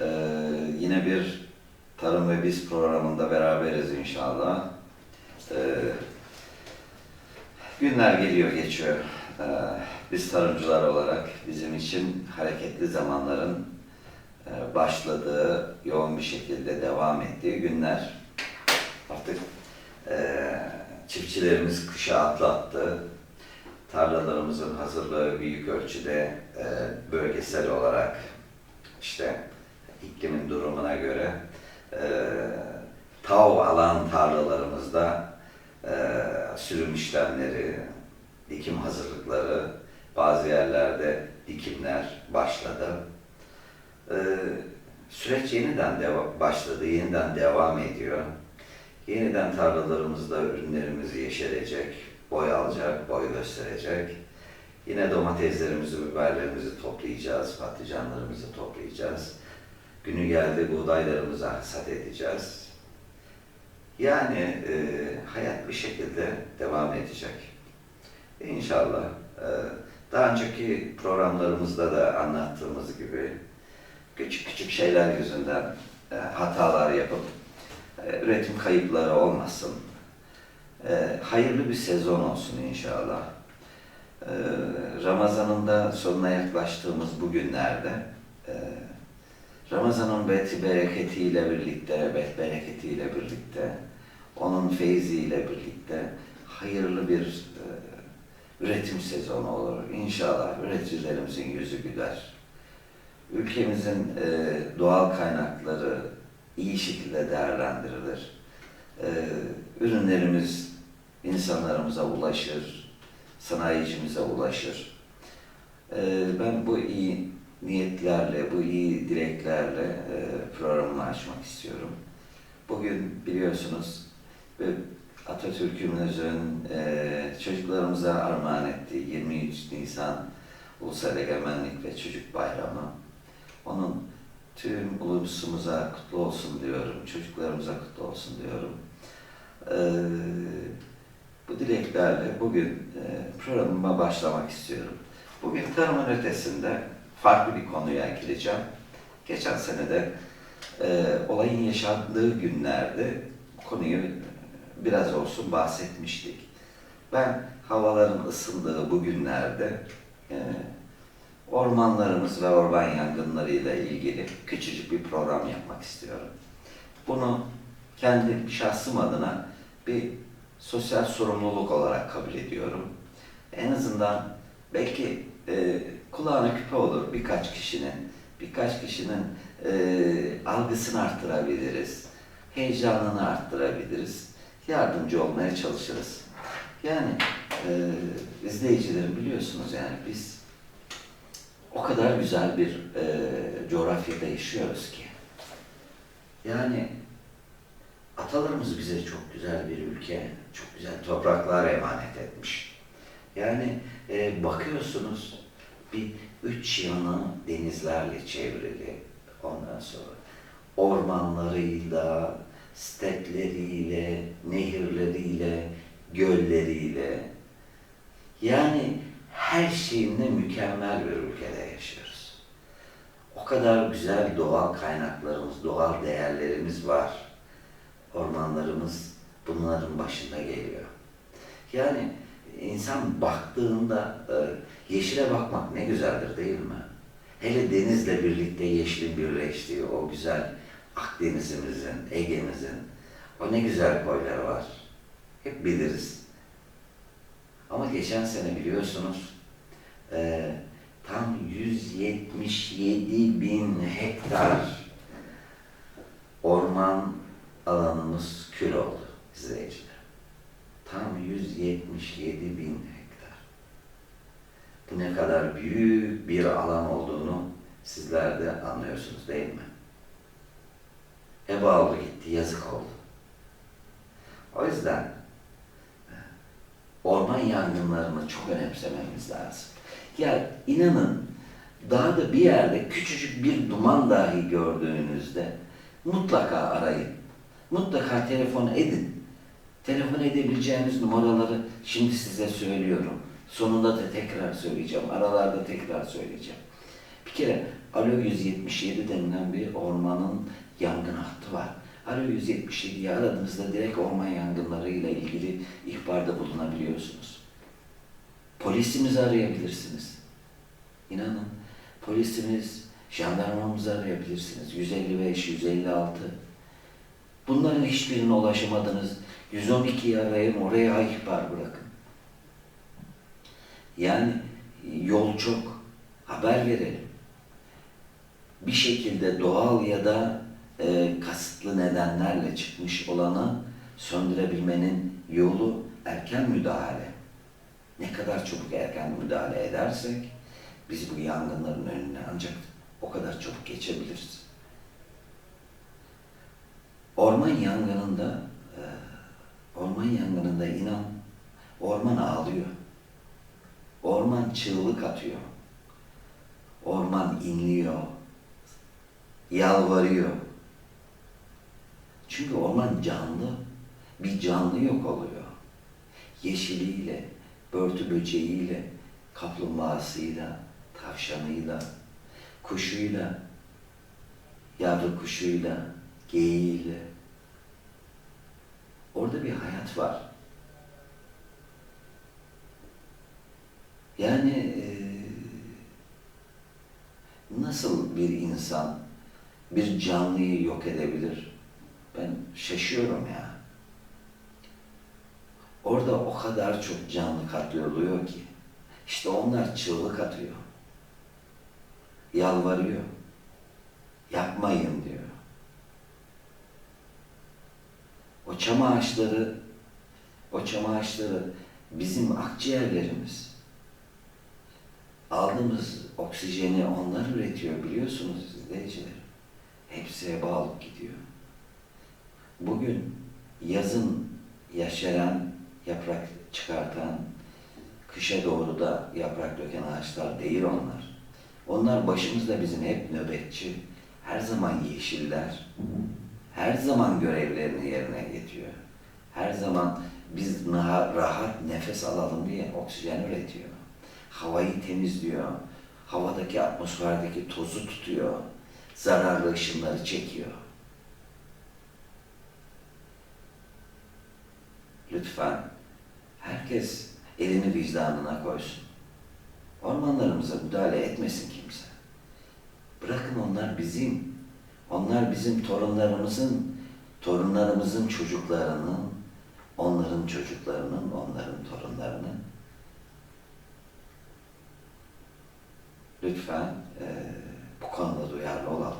Ee, yine bir Tarım ve Biz programında beraberiz inşallah. Ee, günler geliyor, geçiyor. Ee, biz tarımcılar olarak bizim için hareketli zamanların e, başladığı, yoğun bir şekilde devam ettiği günler. Artık e, çiftçilerimiz kışa atlattı. Tarlalarımızın hazırlığı büyük ölçüde e, bölgesel olarak işte iklimin durumuna göre e, tav alan tarlalarımızda e, sürüm işlemleri, dikim hazırlıkları, bazı yerlerde dikimler başladı. Ee, süreç yeniden başladı, yeniden devam ediyor. Yeniden tarlalarımızda ürünlerimiz yeşerecek, boy alacak, boy gösterecek. Yine domateslerimizi, biberlerimizi toplayacağız, patlıcanlarımızı toplayacağız. Günü geldi buğdaylarımızı hasat edeceğiz. Yani e, hayat bir şekilde devam edecek. İnşallah. e, daha önceki programlarımızda da anlattığımız gibi küçük küçük şeyler yüzünden e, hatalar yapıp e, üretim kayıpları olmasın. E, hayırlı bir sezon olsun inşallah. E, Ramazan'ın da sonuna yaklaştığımız bu günlerde e, Ramazan'ın beti bereketiyle birlikte, bet bereketiyle birlikte, onun feyziyle birlikte hayırlı bir e, üretim sezonu olur. İnşallah üreticilerimizin yüzü güler. Ülkemizin e, doğal kaynakları iyi şekilde değerlendirilir. E, ürünlerimiz insanlarımıza ulaşır, sanayicimize ulaşır. E, ben bu iyi niyetlerle, bu iyi dileklerle e, programımı açmak istiyorum. Bugün biliyorsunuz ve Atatürk'ümüzün e, çocuklarımıza armağan ettiği 23 Nisan Ulusal Egemenlik ve Çocuk Bayramı. Onun tüm ulusumuza kutlu olsun diyorum, çocuklarımıza kutlu olsun diyorum. E, bu dileklerle bugün e, programıma başlamak istiyorum. Bugün tarımın ötesinde farklı bir konuya gireceğim. Geçen sene de e, olayın yaşandığı günlerde konuyu biraz olsun bahsetmiştik. Ben havaların ısındığı bu günlerde e, ormanlarımız ve orman yangınlarıyla ilgili küçücük bir program yapmak istiyorum. Bunu kendi şahsım adına bir sosyal sorumluluk olarak kabul ediyorum. En azından belki e, kulağına küpe olur birkaç kişinin, birkaç kişinin e, algısını arttırabiliriz, heyecanını arttırabiliriz, yardımcı olmaya çalışırız. Yani e, izleyicilerim biliyorsunuz yani biz o kadar güzel bir e, coğrafyada yaşıyoruz ki. Yani atalarımız bize çok güzel bir ülke, çok güzel topraklar emanet etmiş. Yani e, bakıyorsunuz bir üç yanı denizlerle çevrili. Ondan sonra ormanlarıyla, stepleriyle, nehirleriyle, gölleriyle. Yani her şeyinle mükemmel bir ülkede yaşıyoruz. O kadar güzel doğal kaynaklarımız, doğal değerlerimiz var. Ormanlarımız bunların başında geliyor. Yani insan baktığında e, yeşile bakmak ne güzeldir değil mi? Hele denizle birlikte yeşilin birleştiği o güzel Akdeniz'imizin, Ege'mizin o ne güzel koyları var. Hep biliriz. Ama geçen sene biliyorsunuz e, tam 177 bin hektar orman alanımız kül oldu izleyiciler. Tam 177 bin hektar. Bu ne kadar büyük bir alan olduğunu sizler de anlıyorsunuz değil mi? Heba oldu gitti, yazık oldu. O yüzden e, orman yangınlarını çok önemsememiz lazım. Ya inanın dağda bir yerde küçücük bir duman dahi gördüğünüzde mutlaka arayın. Mutlaka telefon edin. Telefon edebileceğiniz numaraları şimdi size söylüyorum. Sonunda da tekrar söyleyeceğim. Aralarda tekrar söyleyeceğim. Bir kere Alo 177 denilen bir ormanın yangın hattı var. Alo 177'yi aradığınızda direkt orman yangınlarıyla ilgili ihbarda bulunabiliyorsunuz. Polisimizi arayabilirsiniz. İnanın polisimiz, jandarmamızı arayabilirsiniz. 155, 156. Bunların hiçbirine ulaşamadınız. 112'yi arayın, oraya ihbar bırakın. Yani yol çok. Haber verelim. Bir şekilde doğal ya da e, kasıtlı nedenlerle çıkmış olanı söndürebilmenin yolu erken müdahale. Ne kadar çabuk erken müdahale edersek biz bu yangınların önüne ancak o kadar çabuk geçebiliriz. Orman yangınında orman yangınında inan orman ağlıyor. Orman çığlık atıyor. Orman inliyor. Yalvarıyor. Çünkü orman canlı. Bir canlı yok oluyor. Yeşiliyle, börtü böceğiyle, kaplumbağasıyla, tavşanıyla, kuşuyla, yavru kuşuyla, geyiğiyle. Orada bir hayat var. Yani eee, nasıl bir insan bir canlıyı yok edebilir? Ben şaşıyorum ya. Orada o kadar çok canlı katlediliyor ki. İşte onlar çığlık atıyor. Yalvarıyor. Yapmayın diyor. O çam ağaçları, o çam ağaçları bizim akciğerlerimiz. Aldığımız oksijeni onlar üretiyor biliyorsunuz izleyiciler. Hepsi heba gidiyor. Bugün yazın yaşayan, yaprak çıkartan, kışa doğru da yaprak döken ağaçlar değil onlar. Onlar başımızda bizim hep nöbetçi, her zaman yeşiller, her zaman görevlerini yerine getiriyor. Her zaman biz rahat nefes alalım diye oksijen üretiyor. Havayı temizliyor, havadaki atmosferdeki tozu tutuyor, zararlı ışınları çekiyor. Lütfen herkes elini vicdanına koysun. Ormanlarımıza müdahale etmesin kimse. Bırakın onlar bizim. Onlar bizim torunlarımızın, torunlarımızın çocuklarının, onların çocuklarının, onların torunlarının. Lütfen eee, bu konuda duyarlı olalım.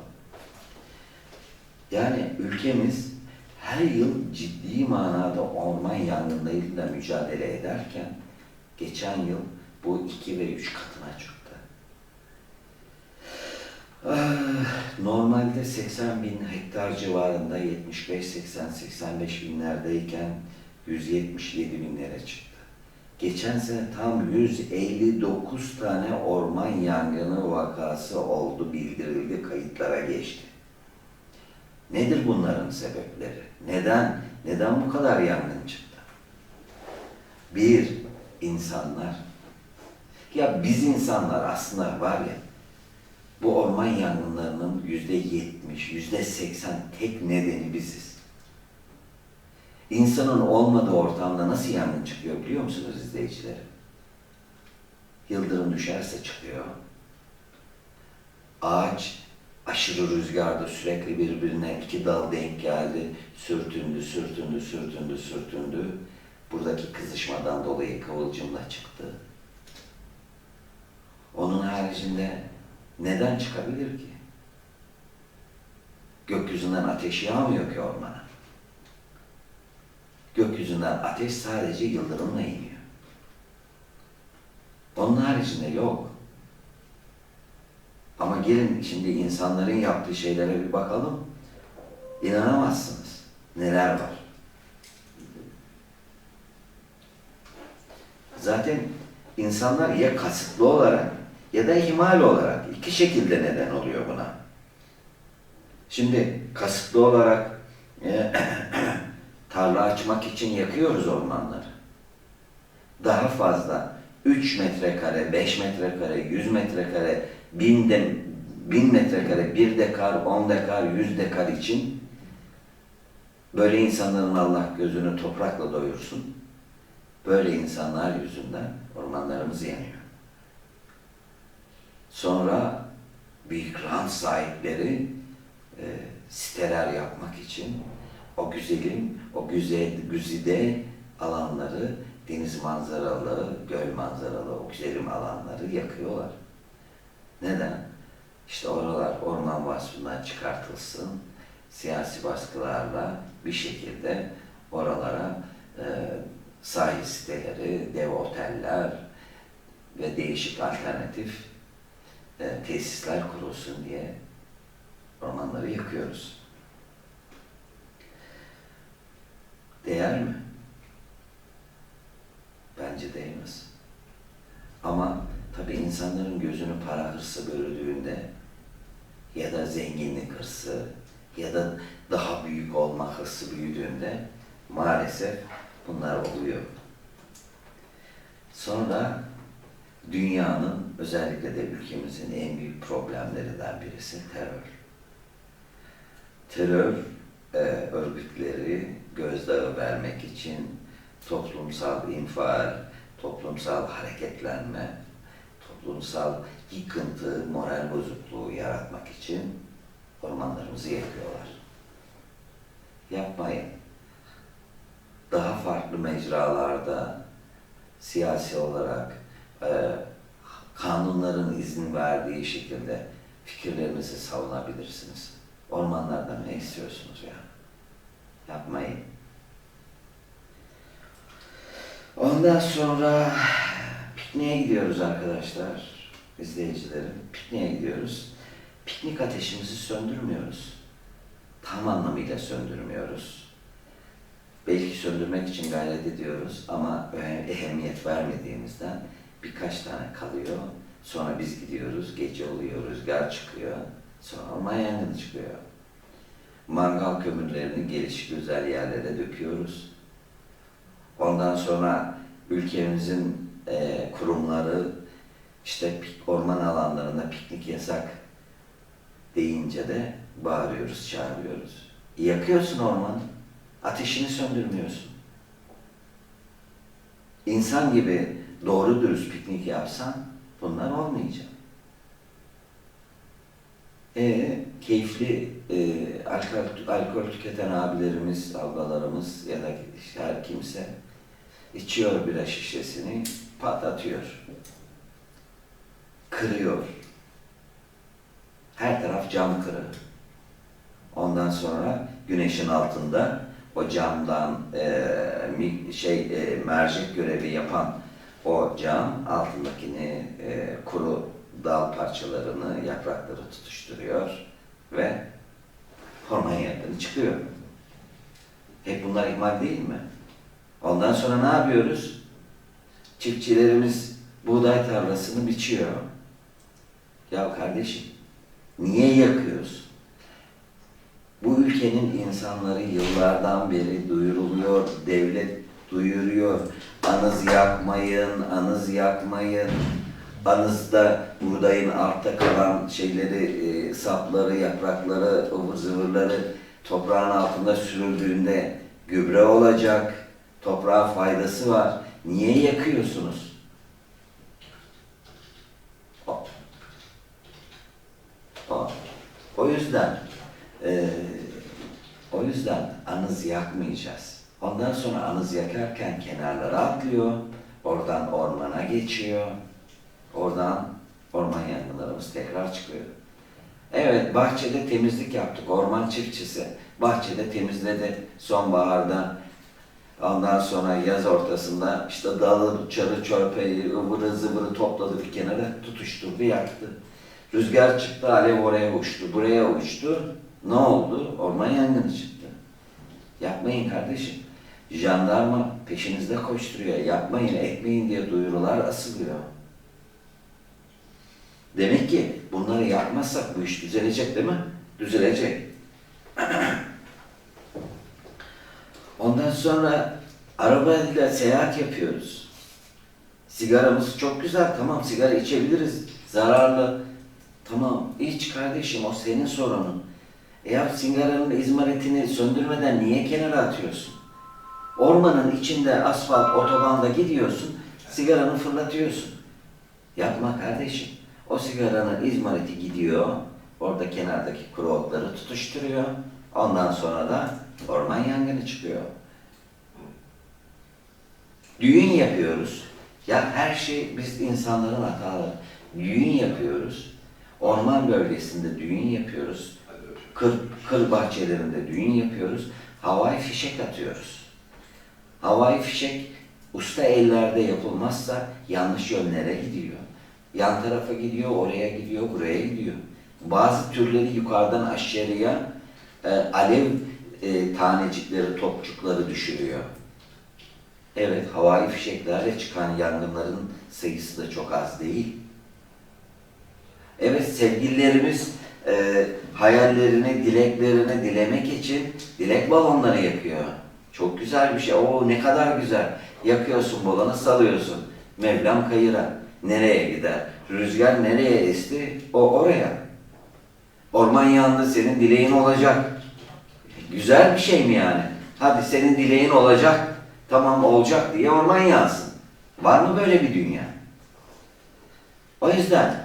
Yani ülkemiz her yıl ciddi manada orman yangınlarıyla mücadele ederken geçen yıl bu iki ve üç katına çıktı. Ah, Normalde 80 bin hektar civarında 75, 80, 85 binlerdeyken 177 binlere çıktı. Geçen sene tam 159 tane orman yangını vakası oldu, bildirildi, kayıtlara geçti. Nedir bunların sebepleri? Neden? Neden bu kadar yangın çıktı? Bir, insanlar. Ya biz insanlar aslında var ya, bu orman yangınlarının yüzde yetmiş, yüzde seksen tek nedeni biziz. İnsanın olmadığı ortamda nasıl yangın çıkıyor biliyor musunuz izleyicilerim? Yıldırım düşerse çıkıyor. Ağaç aşırı rüzgarda sürekli birbirine iki dal denk geldi. Sürtündü, sürtündü, sürtündü, sürtündü. Buradaki kızışmadan dolayı kıvılcımla çıktı. Onun haricinde neden çıkabilir ki? Gökyüzünden ateş yağmıyor ki ormana. Gökyüzünden ateş sadece yıldırımla iniyor. Onun haricinde yok. Ama gelin şimdi insanların yaptığı şeylere bir bakalım. İnanamazsınız. Neler var. Zaten insanlar ya kasıtlı olarak ya da ihmal olarak iki şekilde neden oluyor buna. Şimdi kasıtlı olarak e, tarla açmak için yakıyoruz ormanları. Daha fazla 3 metrekare, 5 metrekare, 100 metrekare, 1000 de, 1000 metrekare, 1 dekar, 10 dekar, 100 dekar için böyle insanların Allah gözünü toprakla doyursun. Böyle insanlar yüzünden ormanlarımız yanıyor. Sonra büyük rant sahipleri e, siteler yapmak için o güzelim, o güzel, güzide alanları, deniz manzaralı, göl manzaralı o güzelim alanları yakıyorlar. Neden? İşte oralar orman vasfından çıkartılsın, siyasi baskılarla bir şekilde oralara e, sahil siteleri, dev oteller ve değişik alternatif e, tesisler kurulsun diye ormanları yakıyoruz. Değer mi? Bence değmez. Ama tabii insanların gözünü para hırsı bölüdüğünde ya da zenginlik hırsı ya da daha büyük olma hırsı büyüdüğünde maalesef bunlar oluyor. Sonra dünyanın özellikle de ülkemizin en büyük problemlerinden birisi terör. Terör e, örgütleri gözdağı vermek için toplumsal infial, toplumsal hareketlenme, toplumsal yıkıntı, moral bozukluğu yaratmak için ormanlarımızı yakıyorlar. Yapmayın. Daha farklı mecralarda siyasi olarak e, kanunların izin verdiği şekilde fikirlerinizi savunabilirsiniz. Ormanlardan ne istiyorsunuz ya? Yapmayın. Ondan sonra pikniğe gidiyoruz arkadaşlar, izleyicilerim. Pikniğe gidiyoruz. Piknik ateşimizi söndürmüyoruz. Tam anlamıyla söndürmüyoruz. Belki söndürmek için gayret ediyoruz ama ehemmiyet vermediğimizden birkaç tane kalıyor. Sonra biz gidiyoruz, gece oluyor, rüzgar çıkıyor. Sonra orman yangını çıkıyor. Mangal kömürlerini gelişi güzel yerlere döküyoruz. Ondan sonra ülkemizin e, kurumları işte orman alanlarında piknik yasak deyince de bağırıyoruz, çağırıyoruz. Yakıyorsun ormanı, ateşini söndürmüyorsun. İnsan gibi doğru dürüst piknik yapsan bunlar olmayacak. E, keyifli e, alkol, alkol tüketen abilerimiz, ablalarımız ya da her kimse içiyor bira şişesini, patlatıyor. Kırıyor. Her taraf cam kırı. Ondan sonra güneşin altında o camdan e, şey e, mercek görevi yapan o cam altındakini e, kuru dal parçalarını, yaprakları tutuşturuyor ve orman yangını çıkıyor. Hep bunlar ihmal değil mi? Ondan sonra ne yapıyoruz? Çiftçilerimiz buğday tarlasını biçiyor. Ya kardeşim, niye yakıyorsun? Bu ülkenin insanları yıllardan beri duyuruluyor, devlet duyuruyor. Anız yakmayın, anız yakmayın. Anızda buğdayın altta kalan şeyleri, e, sapları, yaprakları, ıvır zıvırları toprağın altında sürüldüğünde gübre olacak, toprağa faydası var. Niye yakıyorsunuz? O, o, o yüzden e, o yüzden anız yakmayacağız. Ondan sonra anız yakarken kenarlara atlıyor, oradan ormana geçiyor, oradan orman yangınlarımız tekrar çıkıyor. Evet, bahçede temizlik yaptık. Orman çiftçisi bahçede temizledi sonbaharda. Ondan sonra yaz ortasında işte dalı, çarı, çörpeyi, ıvırı zıvırı topladı bir kenara, tutuşturdu, yaktı. Rüzgar çıktı, alev oraya uçtu, buraya uçtu. Ne oldu? Orman yangını çıktı. Yapmayın kardeşim. Jandarma peşinizde koşturuyor. Yapmayın, etmeyin diye duyurular asılıyor. Demek ki bunları yapmazsak bu iş düzelecek değil mi? Düzelecek. Ondan sonra arabayla seyahat yapıyoruz. Sigaramız çok güzel, tamam sigara içebiliriz. Zararlı. Tamam, iç kardeşim o senin sorunun. E yap sigaranın izmaritini söndürmeden niye kenara atıyorsun? Ormanın içinde asfalt, otobanda gidiyorsun, sigaranı fırlatıyorsun. Yapma kardeşim. O sigaranın izmariti gidiyor, orada kenardaki kuru otları tutuşturuyor. Ondan sonra da orman yangını çıkıyor. Düğün yapıyoruz. Ya her şey biz insanların hataları. Düğün yapıyoruz. Orman bölgesinde düğün yapıyoruz. Kır, kır bahçelerinde düğün yapıyoruz. Havai fişek atıyoruz. Havai fişek usta ellerde yapılmazsa yanlış yönlere gidiyor. Yan tarafa gidiyor, oraya gidiyor, buraya gidiyor. Bazı türleri yukarıdan aşağıya e, alev e, tanecikleri, topçukları düşürüyor. Evet, havai fişeklerle çıkan yangınların sayısı da çok az değil. Evet, sevgililerimiz e, hayallerini, dileklerini dilemek için dilek balonları yakıyor. Çok güzel bir şey. Oo ne kadar güzel. Yakıyorsun balonu, salıyorsun. Mevlam kayıra. Nereye gider? Rüzgar nereye esti? O oraya. Orman yandı, senin dileğin olacak. Güzel bir şey mi yani? Hadi senin dileğin olacak, tamam olacak diye orman yansın. Var mı böyle bir dünya? O yüzden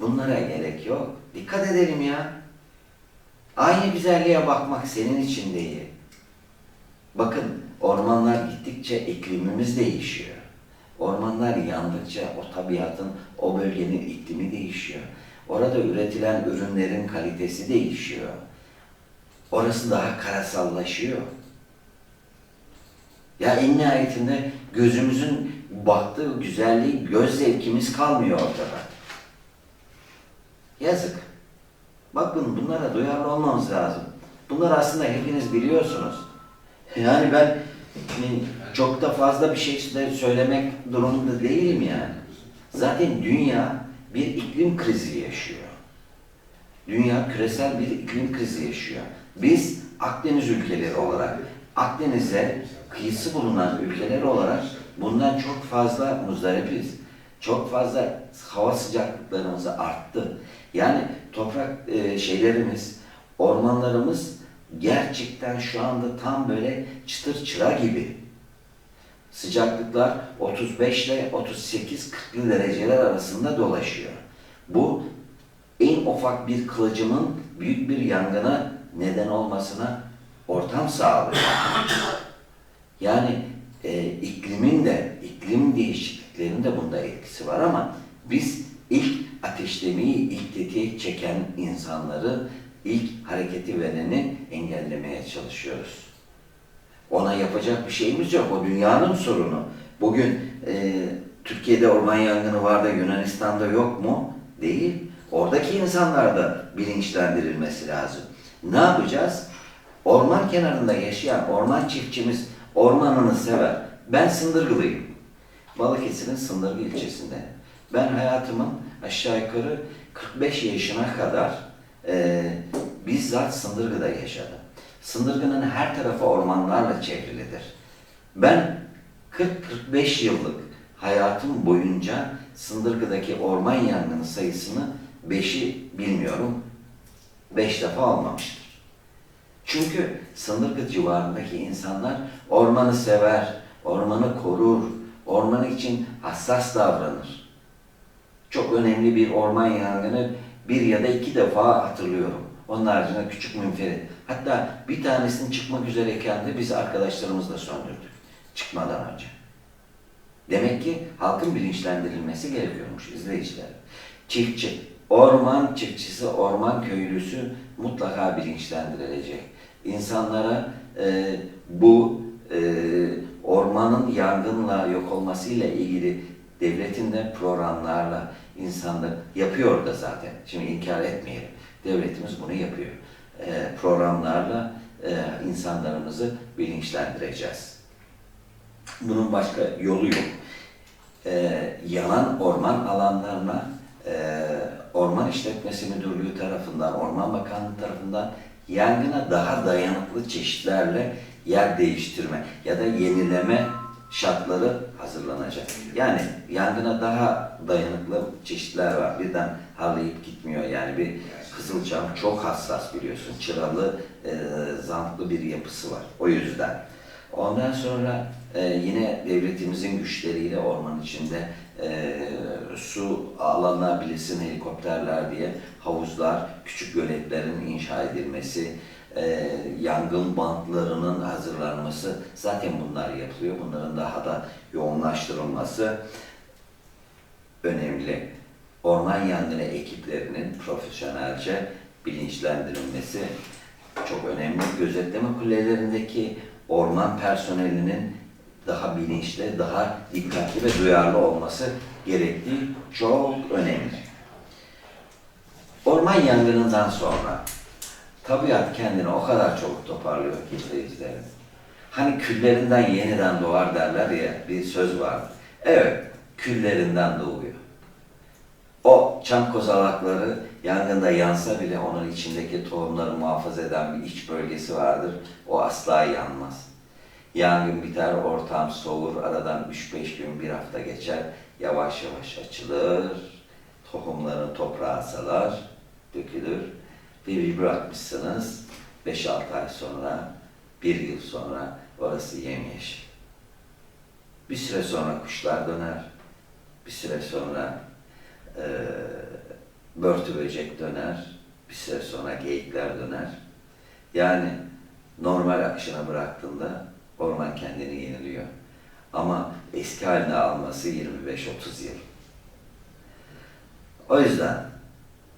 bunlara gerek yok. Dikkat edelim ya. Aynı güzelliğe bakmak senin için değil. Bakın ormanlar gittikçe iklimimiz değişiyor. Ormanlar yandıkça o tabiatın, o bölgenin iklimi değişiyor. Orada üretilen ürünlerin kalitesi değişiyor. Orası daha karasallaşıyor. Ya en nihayetinde gözümüzün baktığı güzelliği, göz zevkimiz kalmıyor ortada. Yazık. Bakın bunlara duyarlı olmamız lazım. Bunlar aslında hepiniz biliyorsunuz. Yani ben hani, çok da fazla bir şey söylemek durumunda değilim yani. Zaten dünya bir iklim krizi yaşıyor. Dünya küresel bir iklim krizi yaşıyor. Biz Akdeniz ülkeleri olarak, Akdeniz'e kıyısı bulunan ülkeler olarak bundan çok fazla muzdaripiz. Çok fazla hava sıcaklıklarımız arttı. Yani toprak e, şeylerimiz, ormanlarımız gerçekten şu anda tam böyle çıtır çıra gibi. Sıcaklıklar 35 ile 38-40 dereceler arasında dolaşıyor. Bu en ufak bir kılıcımın büyük bir yangına neden olmasına ortam sağlıyor. Yani e, iklimin de, iklim değişikliklerinin de bunda etkisi var ama biz ilk ateşlemeyi, ilk tetiğe çeken insanları, ilk hareketi vereni engellemeye çalışıyoruz. Ona yapacak bir şeyimiz yok. O dünyanın sorunu. Bugün e, Türkiye'de orman yangını var da Yunanistan'da yok mu? Değil. Oradaki insanlar da bilinçlendirilmesi lazım. Ne yapacağız? Orman kenarında yaşayan orman çiftçimiz ormanını sever. Ben Sındırgılıyım. Balıkesir'in Sındırgı ilçesinde. Ben hayatımın aşağı yukarı 45 yaşına kadar e, bizzat Sındırgı'da yaşadım. Sındırgı'nın her tarafı ormanlarla çevrilidir. Ben 40-45 yıllık hayatım boyunca Sındırgı'daki orman yangını sayısını 5'i bilmiyorum. 5 defa olmamıştır. Çünkü Sındırgı civarındaki insanlar ormanı sever, ormanı korur, ormanı için hassas davranır. Çok önemli bir orman yangını bir ya da iki defa hatırlıyorum. Onun haricinde küçük münferit. Hatta bir tanesinin çıkmak üzereyken de biz arkadaşlarımızla söndürdük. Çıkmadan önce. Demek ki halkın bilinçlendirilmesi gerekiyormuş izleyiciler. Çiftçi, orman çiftçisi, orman köylüsü mutlaka bilinçlendirilecek. İnsanlara e, bu e, ormanın yangınla yok olmasıyla ilgili devletin de programlarla insanlar yapıyor da zaten. Şimdi inkar etmeyelim. Devletimiz bunu yapıyor. E, programlarla e, insanlarımızı bilinçlendireceğiz. Bunun başka yolu yok. E, yanan orman alanlarına e, Orman İşletmesi Müdürlüğü tarafından, Orman Bakanlığı tarafından yangına daha dayanıklı çeşitlerle yer değiştirme ya da yenileme şartları hazırlanacak. Yani yangına daha dayanıklı çeşitler var. Birden harlayıp gitmiyor. Yani bir Kızılcam çok hassas biliyorsun. Çıralı, e, zantlı bir yapısı var. O yüzden. Ondan sonra e, yine devletimizin güçleriyle orman içinde e, su alınabilsin helikopterler diye havuzlar, küçük göletlerin inşa edilmesi, e, yangın bantlarının hazırlanması zaten bunlar yapılıyor. Bunların daha da yoğunlaştırılması önemli. Orman yangını ekiplerinin profesyonelce bilinçlendirilmesi çok önemli. Gözetleme kulelerindeki orman personelinin daha bilinçli, daha dikkatli ve duyarlı olması gerektiği çok önemli. Orman yangınından sonra tabiat kendini o kadar çabuk toparlıyor ki izleyicilerim. Hani küllerinden yeniden doğar derler ya bir söz var. Evet, küllerinden doğuyor. O çam kozalakları yangında yansa bile onun içindeki tohumları muhafaza eden bir iç bölgesi vardır. O asla yanmaz. Yangın biter, ortam soğur, aradan 3-5 gün, bir hafta geçer. Yavaş yavaş açılır, tohumların toprağa salar, dökülür. Bir bırakmışsınız, 5-6 ay sonra, bir yıl sonra orası yemyeşil. Bir süre sonra kuşlar döner, bir süre sonra e, börtü böcek döner, bir süre sonra geyikler döner. Yani normal akışına bıraktığında orman kendini yeniliyor. Ama eski haline alması 25-30 yıl. O yüzden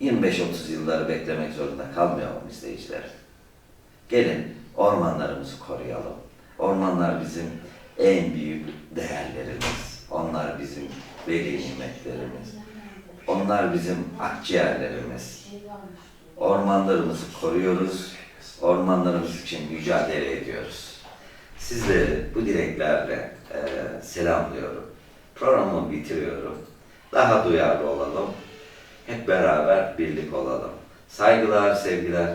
25-30 yılları beklemek zorunda kalmayalım izleyiciler. Gelin ormanlarımızı koruyalım. Ormanlar bizim en büyük değerlerimiz. Onlar bizim veli nimetlerimiz. Onlar bizim akciğerlerimiz. Ormanlarımızı koruyoruz. Ormanlarımız için mücadele ediyoruz. Sizleri bu dileklerle e, selamlıyorum. Programımı bitiriyorum. Daha duyarlı olalım. Hep beraber birlik olalım. Saygılar, sevgiler.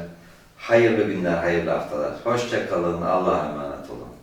Hayırlı günler, hayırlı haftalar. Hoşça kalın. Allah'a emanet olun.